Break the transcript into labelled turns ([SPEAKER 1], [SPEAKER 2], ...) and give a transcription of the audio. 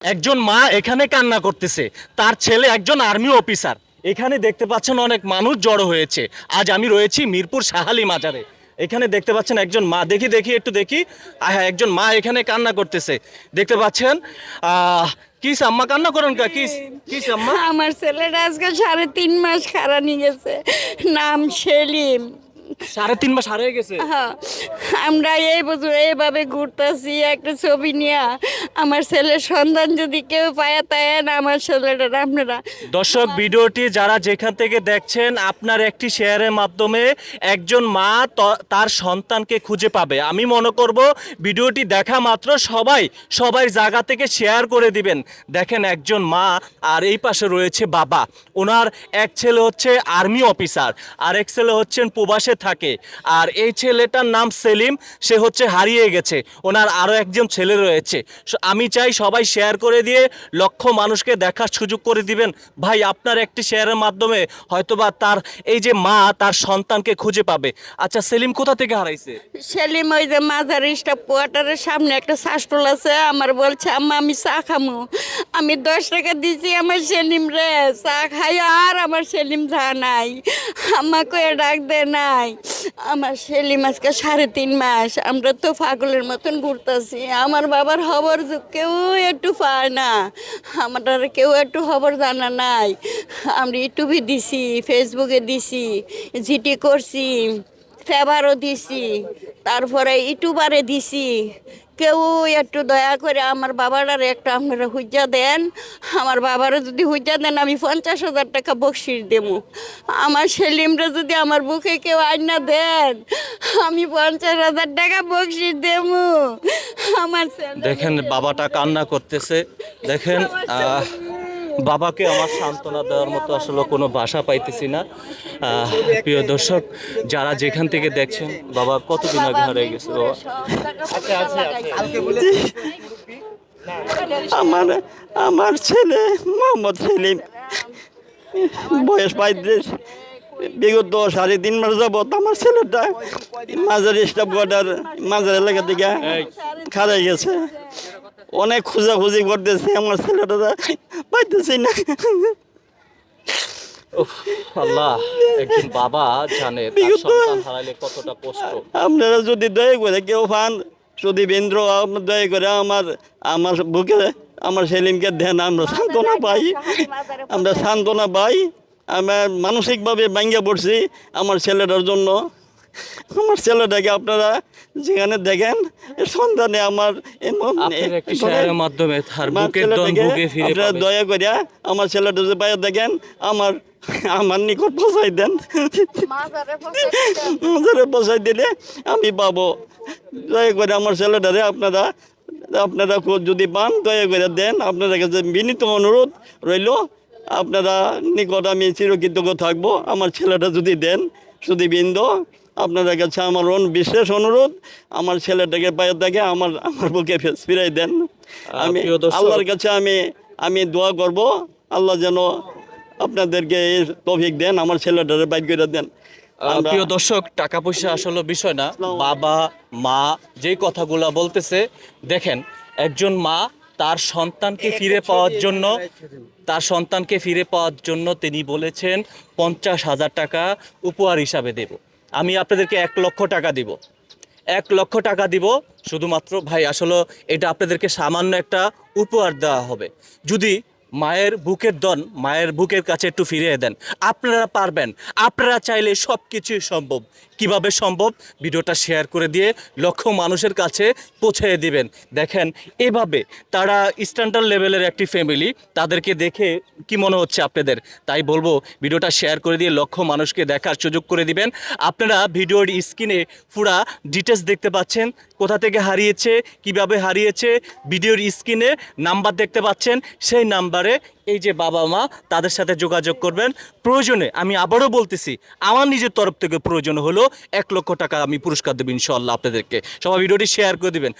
[SPEAKER 1] একজন মা এখানে কান্না করতেছে তার ছেলে একজন আর্মি অফিসার। এখানে দেখতে পাচ্ছেন অনেক মানুষ জড়ো হয়েছে। আজ আমি রয়েছি মিরপুর সাহালি মাজারে। এখানে দেখতে পাচ্ছেন একজন মা দেখি দেখি একটু দেখি। হ্যাঁ একজন মা এখানে কান্না করতেছে। দেখতে পাচ্ছেন আহ, কি আম্মা কান্না করেন কা কি কি আম্মা?
[SPEAKER 2] আমার ছেলেটা আজকে সাড়ে তিন মাস খারা নিয়ে গেছে। নাম সেলিম।
[SPEAKER 1] সাড়ে তিন মাস হারিয়ে গেছে?
[SPEAKER 2] হ্যাঁ, আমরা এই বছর এইভাবে ঘুরতেছি একটা ছবি নিয়ে। আমার ছেলের সন্ধান যদি কেউ পায়, তাই না আমার ছেলেটা আপনারা?
[SPEAKER 1] দর্শক, ভিডিওটি যারা যেখান থেকে দেখছেন, আপনার একটি শেয়ারের মাধ্যমে একজন মা তার সন্তানকে খুঁজে পাবে। আমি মনে করব, ভিডিওটি দেখা মাত্র সবাই সবাই জায়গা থেকে শেয়ার করে দিবেন। দেখেন একজন মা, আর এই পাশে রয়েছে বাবা। ওনার এক ছেলে হচ্ছে আর্মি অফিসার, আর এক ছেলে হচ্ছেন প্রবাসে থাকে। আর এই ছেলেটার নাম সেলিম, সে হচ্ছে হারিয়ে গেছে। ওনার আরও একজন ছেলে রয়েছে। আমি চাই সবাই শেয়ার করে দিয়ে লক্ষ মানুষকে দেখার সুযোগ করে দিবেন। ভাই, আপনার একটি শেয়ারের মাধ্যমে হয়তোবা তার এই যে মা, তার সন্তানকে খুঁজে পাবে। আচ্ছা সেলিম কোথা থেকে হারাইছে?
[SPEAKER 2] সেলিম ওই যে মাজার স্টাফ কোয়ার্টারের সামনে একটা শাসটল আছে, আমার বলছে, আম্মা, আমি চা খামু। আমি দশ টাকা দিয়েছি আমার সেলিম রে, চা খাই আর আমার সেলিম যা নাই। আমাকে ডাক দে নাই। আমার সেলিম আজকে সাড়ে তিন মাস, আমরা তো পাগলের মতন ঘুরতেছি। আমার বাবার খবর কেউ একটু পায় না। আমার কেউ একটু খবর জানা নাই। আমরা ইউটিউবে দিছি ফেসবুকে দিছি, জিটি করছি ফেভারও দিছি। তারপরে ইউটিউবারে দিছি। কেউ একটু দয়া করে আমার বাবাটার একটা আপনারা হুজ্জা দেন। আমার বাবারও যদি হুজ্জা দেন আমি পঞ্চাশ হাজার টাকা বকশিস দেবো। আমার সেলিমরা যদি আমার বুকে কেউ আইনা দেন আমি পঞ্চাশ হাজার টাকা বকশিস দেবো। আমার
[SPEAKER 1] দেখেন বাবাটা কান্না করতেছে। দেখেন বাবাকে আমার সান্ত্বনা দেওয়ার মতো আসলে কোনো ভাষা পাইতেছি না। প্রিয় দর্শক যারা যেখান থেকে দেখছেন বাবা কতদিন আগে হারিয়ে গেছে বাবা?
[SPEAKER 3] আমার আমার ছেলে মোহাম্মদ সেলিম। বয়স পঁয়ত্রিশ বিগত সাড়ে তিন মাস যাবত আমার ছেলেটা মাজার স্টাফ কোয়ার্টার মাজার এলাকা থেকে খারাই গেছে। অনেক খোঁজাখুঁজি করতেছে আমার ছেলেটা পাইতেছি না।
[SPEAKER 1] আল্লাহ একজন বাবা জানে তার সন্তান হারাইলে কতটা কষ্ট।
[SPEAKER 3] আপনারা যদি দয়া করে কেউ পান যদি বেন্দ্র আপনার দয়া করে আমার আমার বুকে আমার সেলিমকে দেন আমরা সান্ত্বনা পাই। আমরা সান্ত্বনা পাই। আমার মানসিকভাবে ভাঙ্গে পড়ছি আমার ছেলেটার জন্য। আমার ছেলেটাকে আপনারা যেখানে দেখেন এ সন্তানে আমার এমন-
[SPEAKER 1] মাধ্যমে
[SPEAKER 3] আপনারা দয়া করিয়া আমার ছেলেটা যে পাইয়া দেখেন আমার আমার নিকট পৌঁছাই দেন। মাজারে বসাই দিলে আমি পাবো। দয়া করে আমার ছেলেটারে আপনারা আপনারা যদি পান দয়া করে দেন। আপনাদের কাছে বিনীত অনুরোধ রইল আপনারা নিকট আমি চিরকৃতজ্ঞ থাকব। আমার ছেলেটা যদি দেন যদি বৃন্দ আপনাদের কাছে আমার অন বিশেষ অনুরোধ আমার ছেলেটাকে পায়ে দেখে আমার আমার বুকে ফেস ফিরাই দেন। আমি আল্লাহর কাছে আমি আমি দোয়া করব আল্লাহ যেন আপনাদেরকে এই তৌফিক দেন আমার ছেলেটারে বাইর করে দেন।
[SPEAKER 1] প্রিয় দর্শক টাকা পয়সা আসলে বিষয় না। বাবা মা যেই কথাগুলো বলতেছে দেখেন একজন মা তার সন্তানকে ফিরে পাওয়ার জন্য তার সন্তানকে ফিরে পাওয়ার জন্য তিনি বলেছেন পঞ্চাশ হাজার টাকা উপহার হিসাবে দেব। আমি আপনাদেরকে এক লক্ষ টাকা দিব। এক লক্ষ টাকা দিব শুধুমাত্র, ভাই, আসলে এটা আপনাদেরকে সামান্য একটা উপহার দেওয়া হবে। যদি মায়ের বুকের দন মায়ের বুকের কাছে একটু ফিরিয়ে দেন। আপনারা পারবেন। আপনারা চাইলে সব কিছুই সম্ভব। কীভাবে সম্ভব? ভিডিওটা শেয়ার করে দিয়ে লক্ষ মানুষের কাছে পৌঁছে দিবেন। দেখেন, এভাবে তারা স্ট্যান্ডার্ড লেভেলের একটি ফ্যামিলি তাদেরকে দেখে কি মনে হচ্ছে আপনাদের? তাই বলব, ভিডিওটা শেয়ার করে দিয়ে লক্ষ মানুষকে দেখার সুযোগ করে দিবেন। আপনারা ভিডিওর স্ক্রিনে পুরা ডিটেলস দেখতে পাচ্ছেন, কোথা থেকে হারিয়েছে, কীভাবে হারিয়েছে, ভিডিওর স্ক্রিনে নাম্বার দেখতে পাচ্ছেন, সেই নাম্বারে এই যে বাবা মা, তাদের সাথে যোগাযোগ করবেন। প্রয়োজনে আমি আবারও বলতেছি, আমার নিজের তরফ থেকে প্রয়োজন হলো এক লক্ষ টাকা আমি পুরস্কার দেবো ইনশাল্লাহ আপনাদেরকে। সবাই ভিডিওটি শেয়ার করে দিবেন।